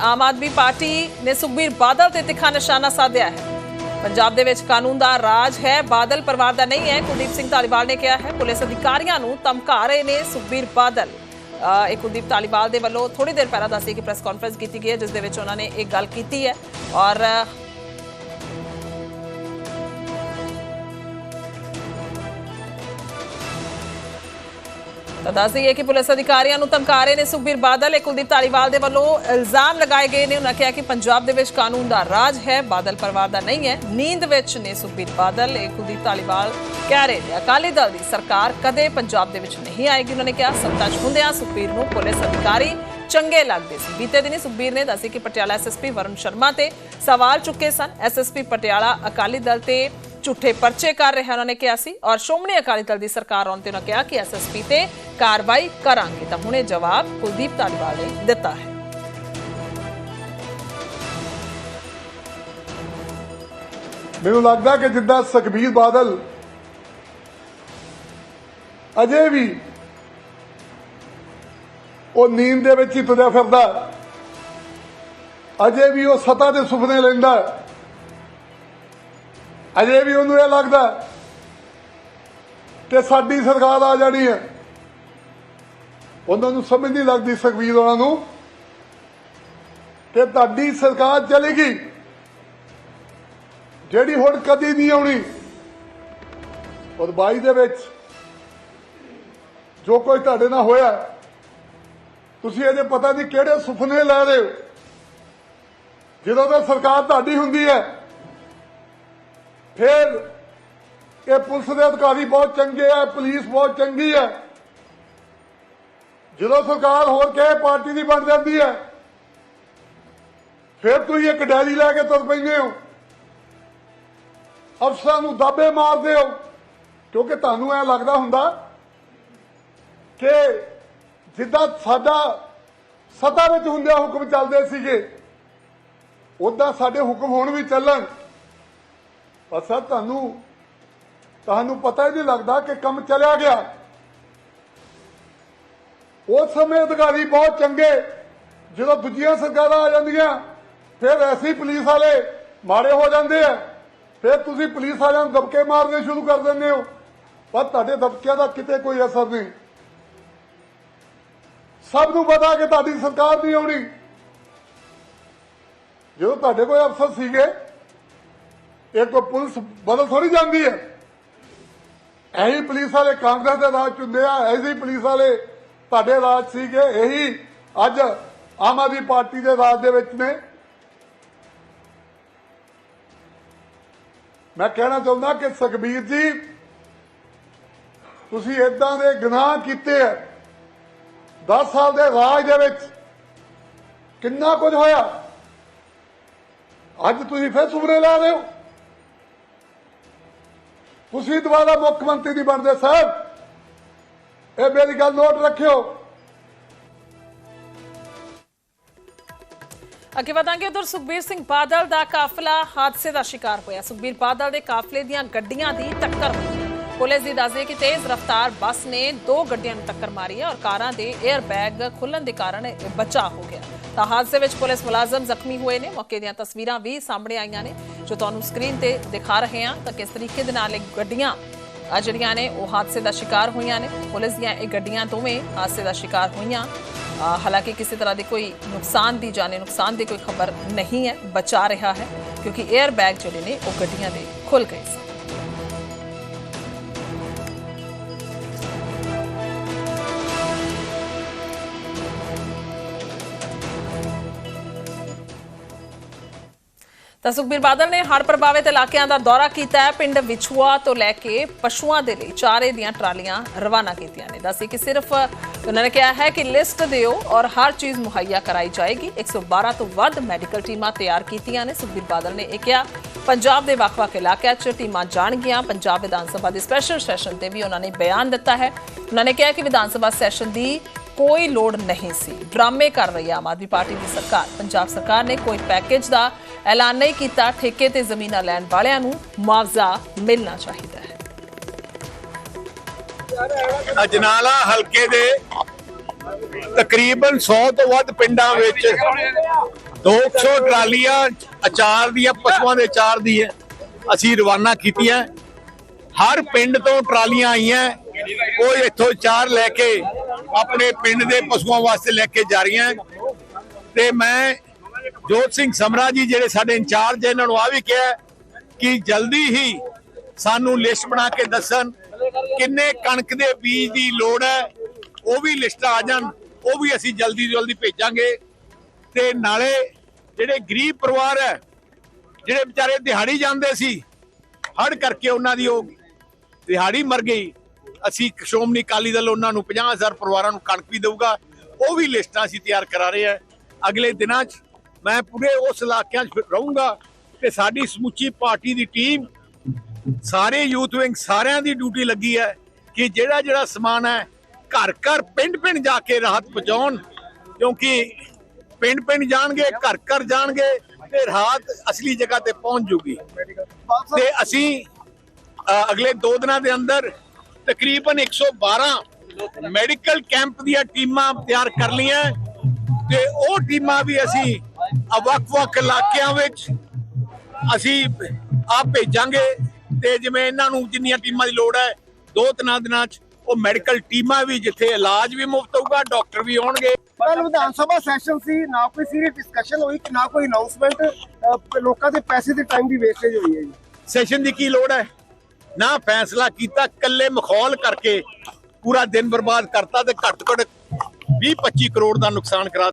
Aam Aadmi party ਨੇ ਸੁਖਬੀਰ ਬਾਦਲ ਤੇ ਤਿੱਖਾ ਨਿਸ਼ਾਨਾ ਸਾਧਿਆ ਹੈ। ਪੰਜਾਬ ਦੇ ਵਿੱਚ ਕਾਨੂੰਨ ਦਾ ਰਾਜ ਹੈ, ਬਾਦਲ ਪਰਿਵਾਰ ਦਾ ਨਹੀਂ ਹੈ, ਕੁਲਦੀਪ ਸਿੰਘ ਧਾਲੀਵਾਲ ਨੇ ਕਿਹਾ ਹੈ, ਪੁਲਿਸ ਅਧਿਕਾਰੀਆਂ ਨੂੰ ਧਮਕਾ ਰਹੇ ਨੇ ਸੁਖਬੀਰ ਬਾਦਲ। ਇਹ ਕੁਲਦੀਪ ਧਾਲੀਵਾਲ ਦੇ ਵੱਲੋਂ ਥੋੜੀ ਦੇਰ ਪਹਿਲਾਂ ਦੱਸੀ ਕਿ ਪ੍ਰੈਸ ਕਾਨਫਰੰਸ ਕੀਤੀ ਗਈ ਹੈ, ਜਿਸ ਦੇ ਵਿੱਚ ਉਹਨਾਂ ਨੇ ਇਹ ਗੱਲ ਕੀਤੀ ਹੈ ਔਰ ਤਾਂ ਦੱਸ ਦਈਏ ਕਿ ਪੁਲਿਸ ਅਧਿਕਾਰੀਆਂ ਨੂੰ ਧਮਕਾ ਰਹੇ ਨੇ ਸੁਖਬੀਰ ਬਾਦਲ। ਇਹ ਕੁਲਦੀਪ ਧਾਲੀਵਾਲ ਦੇ ਵੱਲੋਂ ਇਲਜ਼ਾਮ ਲਗਾਏ ਗਏ ਨੇ। ਉਹਨਾਂ ਕਿਹਾ ਕਿ ਪੰਜਾਬ ਦੇ ਵਿੱਚ ਕਾਨੂੰਨ ਦਾ ਰਾਜ ਹੈ, ਬਾਦਲ ਪਰਿਵਾਰ ਦਾ ਨਹੀਂ ਹੈ। ਨੀਂਦ ਵਿੱਚ ਨੇ ਸੁਖਬੀਰ ਬਾਦਲ। ਇਹ ਕੁਲਦੀਪ ਧਾਲੀਵਾਲ ਕਹਿ ਰਹੇ ਨੇ, ਅਕਾਲੀ ਦਲ ਦੀ ਸਰਕਾਰ ਕਦੇ ਪੰਜਾਬ ਦੇ ਵਿੱਚ ਨਹੀਂ ਆਏਗੀ। ਉਹਨਾਂ ਨੇ ਕਿਹਾ, ਸੱਤਾ 'ਚ ਹੁੰਦਿਆਂ ਸੁਖਬੀਰ ਨੂੰ ਪੁਲਿਸ ਅਧਿਕਾਰੀ ਚੰਗੇ ਲੱਗਦੇ ਸੀ। ਬੀਤੇ ਦਿਨੀ ਸੁਖਬੀਰ ਨੇ ਦੱਸਿਆ ਕਿ ਪਟਿਆਲਾ ਐਸਐਸਪੀ ਵਰੁਣ ਸ਼ਰਮਾ ਤੇ ਸਵਾਲ ਚੁੱਕੇ ਸਨ। ਐਸਐਸਪੀ ਪਟਿਆਲਾ ਅਕਾਲੀ ਦਲ ਤੇ ਝੂਠੇ ਪਰਚੇ ਕਰ ਰਿਹਾ ਉਹਨਾਂ ਨੇ ਕਿਹਾ ਸੀ ਔਰ ਸ਼੍ਰੋਮਣੀ ਅਕਾਲੀ ਦਲ ਦੀ ਸਰਕਾਰ ਆਉਣ ਤੇ ਉਹਨਾਂ ਕਿਹਾ ਕਿ ਐਸਐਸਪੀ ਤੇ ਕਾਰਵਾਈ ਕਰਾਂਗੇ। ਤਾਂ ਹੁਣੇ ਜਵਾਬ ਕੁਲਦੀਪ ਧਾਲੀਵਾਲ ਨੇ ਦਿੱਤਾ ਹੈ। ਮੈਨੂੰ ਲੱਗਦਾ ਕਿ ਜਿੱਦਾਂ ਸੁਖਬੀਰ ਬਾਦਲ ਅਜੇ ਵੀ ਉਹ ਨੀਂਦ ਦੇ ਵਿੱਚ ਹੀ ਤੁਰਿਆ ਫਿਰਦਾ, ਅਜੇ ਵੀ ਉਹ ਸਤਾ ਦੇ ਸੁਪਨੇ ਲੈਂਦਾ ਅਜੇ ਵੀ ਉਹਨੂੰ ਇਹ ਲੱਗਦਾ ਕਿ ਸਾਡੀ ਸਰਕਾਰ ਆ ਜਾਣੀ ਹੈ। ਉਹਨਾਂ ਨੂੰ ਸਮਝ ਨਹੀਂ ਲੱਗਦੀ ਸੁਖਬੀਰ ਉਹਨਾਂ ਨੂੰ ਕਿ ਤੁਹਾਡੀ ਸਰਕਾਰ ਚਲੇਗੀ ਜਿਹੜੀ ਹੁਣ ਕਦੀ ਨਹੀਂ ਆਉਣੀ ਔਰ 22 ਦੇ ਵਿੱਚ ਜੋ ਕੋਈ ਤੁਹਾਡੇ ਨਾਲ ਹੋਇਆ, ਤੁਸੀਂ ਇਹਦੇ ਪਤਾ ਨਹੀਂ ਕਿਹੜੇ ਸੁਪਨੇ ਲੈ ਰਹੇ ਹੋ। ਜਦੋਂ ਤਾਂ ਸਰਕਾਰ ਤੁਹਾਡੀ ਹੁੰਦੀ ਹੈ ਫਿਰ ਇਹ ਪੁਲਿਸ ਦੇ ਅਧਿਕਾਰੀ ਬਹੁਤ ਚੰਗੇ ਆ, ਪੁਲਿਸ ਬਹੁਤ ਚੰਗੀ ਹੈ ਜਦੋਂ ਸਰਕਾਰ ਹੋਰ ਕਿਸੇ ਪਾਰਟੀ ਦੀ ਬਣ ਜਾਂਦੀ ਹੈ ਫਿਰ ਤੁਸੀਂ ਇੱਕ ਡੈਰੀ ਲੈ ਕੇ ਤੁਰ ਪੈਂਦੇ ਹੋ। ਅਫਸਰਾਂ ਨੂੰ ਦਾਬੇ ਮਾਰਦੇ ਹੋ, ਕਿਉਂਕਿ ਤੁਹਾਨੂੰ ਐ ਲੱਗਦਾ ਹੁੰਦਾ ਕਿ ਜਿੱਦਾਂ ਸਾਡਾ ਸਤਾ ਵਿੱਚ ਹੁੰਦਿਆਂ ਹੁਕਮ ਚੱਲਦੇ ਸੀਗੇ ਉਦਾਂ ਸਾਡੇ ਹੁਕਮ ਹੁਣ ਵੀ ਚੱਲਣ। ਪਰ ਸਰ ਤੁਹਾਨੂੰ ਤੁਹਾਨੂੰ ਪਤਾ ਹੀ ਨਹੀਂ ਲੱਗਦਾ ਕਿ ਕੰਮ ਚੱਲਿਆ ਗਿਆ। ਉਸ ਸਮੇਂ ਅਧਿਕਾਰੀ ਬਹੁਤ ਚੰਗੇ। ਜਦੋਂ ਦੂਜੀਆਂ ਸਰਕਾਰਾਂ ਆ ਜਾਂਦੀਆਂ, ਫਿਰ ਐਸੀ ਪੁਲਿਸ ਵਾਲੇ ਮਾੜੇ ਹੋ ਜਾਂਦੇ ਆ। ਫਿਰ ਤੁਸੀਂ ਪੁਲਿਸ ਵਾਲਿਆਂ ਨੂੰ ਦਬਕੇ ਮਾਰਨੇ ਸ਼ੁਰੂ ਕਰ ਦਿੰਦੇ ਹੋ। ਪਰ ਤੁਹਾਡੇ ਦਬਕਿਆਂ ਦਾ ਕਿਤੇ ਕੋਈ ਅਸਰ ਨਹੀਂ। ਸਭ ਨੂੰ ਪਤਾ ਕਿ ਤੁਹਾਡੀ ਸਰਕਾਰ ਨਹੀਂ ਆਉਣੀ। ਜਦੋਂ ਤੁਹਾਡੇ ਕੋਲ ਅਫਸਰ ਸੀਗੇ ਇਹ ਕੋਈ ਪੁਲਿਸ ਬਦਲ ਥੋੜੀ ਜਾਂਦੀ ਹੈ। ਇਹੀ ਪੁਲਿਸ ਵਾਲੇ ਕਾਂਗਰਸ ਦੇ ਰਾਜ ਚ ਹੁੰਦੇ ਆ ਐਸੀ ਪੁਲਿਸ ਵਾਲੇ ਤੁਹਾਡੇ ਰਾਜ ਸੀਗੇ, ਇਹੀ ਅੱਜ ਆਮ ਆਦਮੀ ਪਾਰਟੀ ਦੇ ਰਾਜ ਦੇ ਵਿੱਚ ਨੇ। ਮੈਂ ਕਹਿਣਾ ਚਾਹੁੰਦਾ ਕਿ ਸੁਖਬੀਰ ਜੀ, ਤੁਸੀਂ ਇਦਾਂ ਦੇ ਗੁਨਾਹ ਕੀਤੇ ਆ। 10 ਸਾਲ ਦੇ ਰਾਜ ਦੇ ਵਿੱਚ ਕਿੰਨਾ ਕੁਝ ਹੋਇਆ? ਅੱਜ ਤੁਸੀਂ ਫਿਰ ਸੁਪਨੇ ਲਾ ਰਹੇ ਹੋ। ਤੁਸੀਂ ਦੁਬਾਰਾ ਮੁੱਖ ਮੰਤਰੀ ਨਹੀਂ ਬਣਦੇ ਸਾਹਿਬ ਇਹ ਮੇਰੀ ਗੱਲ ਨੋਟ ਰੱਖਿਓ। ਅੱਗੇ ਵਧਾਂਗੇ ਉਧਰ ਸੁਖਬੀਰ ਸਿੰਘ ਬਾਦਲ ਦਾ ਕਾਫਲਾ, ਹਾਦਸੇ ਦਾ ਸ਼ਿਕਾਰ ਹੋਇਆ। ਸੁਖਬੀਰ ਬਾਦਲ ਦੇ ਕਾਫਲੇ ਦੀਆਂ ਗੱਡੀਆਂ ਦੀ ਟੱਕਰ ਹੋਈ ਪੁਲਿਸ ਦੀ ਦੱਸਦੀ ਹੈ ਕਿ ਤੇਜ਼ ਰਫ਼ਤਾਰ ਬੱਸ ਨੇ ਦੋ ਗੱਡੀਆਂ ਨੂੰ ਟੱਕਰ ਮਾਰੀ ਹੈ ਔਰ ਕਾਰਾਂ ਦੇ 에ਅਰ ਬੈਗ ਖੁੱਲਣ ਦੇ ਕਾਰਨ ਬਚਾਅ ਹੋ ਗਿਆ। ਤਾਂ ਹਾਦਸੇ ਵਿੱਚ ਪੁਲਿਸ ਮੁਲਾਜ਼ਮ ਜ਼ਖਮੀ ਹੋਏ ਨੇ। ਮੌਕੇ ਦੀਆਂ ਤਸਵੀਰਾਂ ਵੀ ਸਾਹਮਣੇ ਆਈਆਂ ਨੇ, ਜੋ ਤੁਹਾਨੂੰ ਸਕਰੀਨ ਤੇ ਦਿਖਾ ਰਹੇ ਹਾਂ। ਤਾਂ ਕਿਸ ਤਰੀਕੇ ਦੇ ਨਾਲ ਇਹ ਗੱਡੀਆਂ ਆ ਜਿਹੜੀਆਂ ਨੇ, ਉਹ ਹਾਦਸੇ ਦਾ ਸ਼ਿਕਾਰ ਹੋਈਆਂ ਨੇ। ਪੁਲਿਸ ਦੀਆਂ ਇਹ ਗੱਡੀਆਂ ਦੋਵੇਂ ਹਾਦਸੇ ਦਾ ਸ਼ਿਕਾਰ ਹੋਈਆਂ। ਹਾਲਾਂਕਿ ਕਿਸੇ ਤਰ੍ਹਾਂ ਦੀ ਕੋਈ ਨੁਕਸਾਨ ਦੀ ਜਾਣੇ ਨੁਕਸਾਨ ਦੀ ਕੋਈ ਖਬਰ ਨਹੀਂ ਹੈ, ਬਚਾ ਰਿਹਾ ਹੈ, ਕਿਉਂਕਿ 에ਅਰ ਬੈਗ ਜਿਹੜੇ ਨੇ, ਉਹ ਗੱਡੀਆਂ ਦੇ ਖੁੱਲ ਗਏ ਸਨ। ਤਾਂ ਸੁਖਬੀਰ ਬਾਦਲ ਨੇ ਹੜ੍ਹ ਪ੍ਰਭਾਵਿਤ ਇਲਾਕਿਆਂ ਦਾ ਦੌਰਾ ਕੀਤਾ ਹੈ। ਪਿੰਡ ਵਿਛੂਆ ਤੋਂ ਲੈ ਕੇ ਪਸ਼ੂਆਂ ਦੇ ਲਈ ਚਾਰੇ ਦੀਆਂ ਟਰਾਲੀਆਂ ਰਵਾਨਾ ਕੀਤੀਆਂ ਨੇ। ਦੱਸੀ ਕਿ ਸਿਰਫ ਉਹਨਾਂ ਨੇ ਕਿਹਾ ਹੈ ਕਿ ਲਿਸਟ ਦਿਓ ਔਰ ਹਰ ਚੀਜ਼ ਮੁਹੱਈਆ ਕਰਾਈ ਜਾਏਗੀ। 112 ਤੋਂ ਵੱਧ ਮੈਡੀਕਲ ਟੀਮਾਂ ਤਿਆਰ ਕੀਤੀਆਂ ਨੇ। ਸੁਖਬੀਰ ਬਾਦਲ ਨੇ ਇਹ ਕਿਹਾ, ਪੰਜਾਬ ਦੇ ਵੱਖ-ਵੱਖ ਇਲਾਕਿਆਂ 'ਚ ਟੀਮਾਂ ਜਾਣਗੀਆਂ ਪੰਜਾਬ ਵਿਧਾਨ ਸਭਾ ਦੇ ਸਪੈਸ਼ਲ ਸੈਸ਼ਨ ਤੇ ਵੀ ਉਹਨਾਂ ਨੇ ਬਿਆਨ ਦਿੱਤਾ ਹੈ। ਉਹਨਾਂ ਨੇ ਕਿਹਾ ਕਿ ਵਿਧਾਨ ਸਭਾ ਸੈਸ਼ਨ ਦੀ ਕੋਈ ਲੋੜ ਨਹੀਂ ਸੀ। ਡਰਾਮੇ ਕਰ ਰਹੀ ਆਮ ਆਦਮੀ ਪਾਰਟੀ ਦੀ ਸਰਕਾਰ। ਪੰਜਾਬ ਸਰਕਾਰ ਨੇ ਕੋਈ ਪੈਕੇਜ ਦਾ ਐਲਾਨ ਨਹੀਂ ਕੀਤਾ, ਠੇਕੇ ਤੇ ਜ਼ਮੀਨਾਂ ਲੈਣ ਵਾਲਿਆਂ ਨੂੰ ਮੁਆਵਜ਼ਾ ਮਿਲਣਾ ਚਾਹੀਦਾ ਹੈ। ਅਜਨਾਲਾ ਹਲਕੇ ਦੇ ਤਕਰੀਬਨ 100 ਤੋਂ ਵੱਧ ਪਿੰਡਾਂ ਵਿੱਚ 200 ਟਰਾਲੀਆਂ ਅਚਾਰ ਦੀਆਂ, ਪਸ਼ੂਆਂ ਦੇ ਅਚਾਰ ਦੀ ਹੈ। ਅਸੀਂ ਰਵਾਨਾ ਕੀਤੀਆਂ। ਹਰ ਪਿੰਡ ਤੋਂ ਟਰਾਲੀਆਂ ਆਈਆਂ। ਉਹ ਇੱਥੋਂ ਅਚਾਰ ਲੈ ਕੇ ਆਪਣੇ ਪਿੰਡ ਦੇ ਪਸ਼ੂਆਂ ਵਾਸਤੇ ਲੈ ਕੇ ਜਾ ਰਹੀਆਂ। ਤੇ ਮੈਂ ਜੋਤ ਸਿੰਘ ਸਮਰਾ ਜੀ ਜਿਹੜੇ ਸਾਡੇ ਇੰਚਾਰਜ ਹੈ, ਇਹਨਾਂ ਨੂੰ ਆ ਵੀ ਕਿਹਾ ਕਿ ਜਲਦੀ ਹੀ ਸਾਨੂੰ ਲਿਸਟ ਬਣਾ ਕੇ ਦੱਸਣ ਕਿੰਨੇ ਕਣਕ ਦੇ ਬੀਜ ਦੀ ਲੋੜ ਹੈ। ਉਹ ਵੀ ਲਿਸਟ ਆ ਜਾਣ ਉਹ ਵੀ ਅਸੀਂ ਜਲਦੀ ਤੋਂ ਜਲਦੀ ਭੇਜਾਂਗੇ। ਤੇ ਨਾਲੇ ਜਿਹੜੇ ਗਰੀਬ ਪਰਿਵਾਰ ਹੈ ਜਿਹੜੇ ਵਿਚਾਰੇ ਦਿਹਾੜੀ ਜਾਂਦੇ ਸੀ ਹੜ ਕਰਕੇ ਉਹਨਾਂ ਦੀ ਉਹ ਦਿਹਾੜੀ ਮਰ ਗਈ। ਅਸੀਂ ਸ਼੍ਰੋਮਣੀ ਅਕਾਲੀ ਦਲ ਉਹਨਾਂ ਨੂੰ 50000 ਪਰਿਵਾਰਾਂ ਨੂੰ ਕਣਕ ਵੀ ਦੇਊਗਾ ਉਹ ਵੀ ਲਿਸਟਾਂ ਅਸੀਂ ਤਿਆਰ ਕਰਾ ਰਹੇ ਹਾਂ। ਅਗਲੇ ਦਿਨਾਂ 'ਚ ਮੈਂ ਪੂਰੇ ਉਸ ਇਲਾਕਿਆਂ 'ਚ ਰਹੂੰਗਾ ਤੇ ਸਾਡੀ ਸਮੁੱਚੀ ਪਾਰਟੀ ਦੀ ਟੀਮ, ਸਾਰੇ ਯੂਥ ਵਿੰਗ, ਸਾਰਿਆਂ ਦੀ ਡਿਊਟੀ ਲੱਗੀ ਹੈ ਕਿ ਜਿਹੜਾ ਜਿਹੜਾ ਸਮਾਨ ਹੈ, ਘਰ ਘਰ ਪਿੰਡ ਪਿੰਡ ਜਾ ਕੇ ਰਾਹਤ ਪਹੁੰਚਾਉਣ, ਕਿਉਂਕਿ ਪਿੰਡ ਪਿੰਡ ਜਾਣਗੇ, ਘਰ ਘਰ ਜਾਣਗੇ ਤੇ ਰਾਹਤ ਅਸਲੀ ਜਗ੍ਹਾ ਤੇ ਪਹੁੰਚ ਜੂਗੀ। ਤੇ ਅਸੀਂ ਅਗਲੇ 2 ਦਿਨਾਂ ਦੇ ਅੰਦਰ ਤਕਰੀਬਨ 112 ਮੈਡੀਕਲ ਕੈਂਪ ਦੀਆਂ ਟੀਮਾਂ ਤਿਆਰ ਕਰ ਲਈਆਂ ਤੇ ਉਹ ਟੀਮਾਂ ਵੀ ਅਸੀਂ ਵੱਖ-ਵੱਖ ਇਲਾਕਿਆਂ ਵਿੱਚ ਅਸੀਂ ਆਪ ਭੇਜਾਂਗੇ ਤੇ ਜਿਵੇਂ ਇਹਨਾਂ ਨੂੰ ਜਿੰਨੀਆਂ ਟੀਮਾਂ ਦੀ ਲੋੜ ਹੈ ਦੋ ਤਿੰਨਾਂ ਦਿਨਾਂ 'ਚ ਉਹ ਮੈਡੀਕਲ ਟੀਮਾਂ ਵੀ ਜਿੱਥੇ ਇਲਾਜ ਵੀ ਮੁਫਤ ਹੋਊਗਾ ਡਾਕਟਰ ਵੀ ਆਉਣਗੇ। ਕੱਲ ਵਿਧਾਨ ਸਭਾ ਸੈਸ਼ਨ ਸੀ ਨਾ ਕੋਈ ਸੀਰੀਅਸ ਡਿਸਕਸ਼ਨ ਹੋਈ ਨਾ ਕੋਈ ਅਨਾਉਂਸਮੈਂਟ ਲੋਕਾਂ ਦੇ ਪੈਸੇ ਦੇ ਟਾਈਮ ਦੀ ਵੇਸਟੇਜ ਹੋਈ ਹੈ ਜੀ। ਸੈਸ਼ਨ ਦੀ ਕੀ ਲੋੜ ਹੈ? ਨਾ ਫੈਸਲਾ ਕੀਤਾ ਕੱਲੇ ਮਖੌਲ ਕਰਕੇ ਪੂਰਾ ਦਿਨ ਬਰਬਾਦ ਕਰਤਾ ਤੇ ਘੱਟ ਘੱਟ 20 25 ਕਰੋੜ ਦਾ ਨੁਕਸਾਨ ਕਰਾ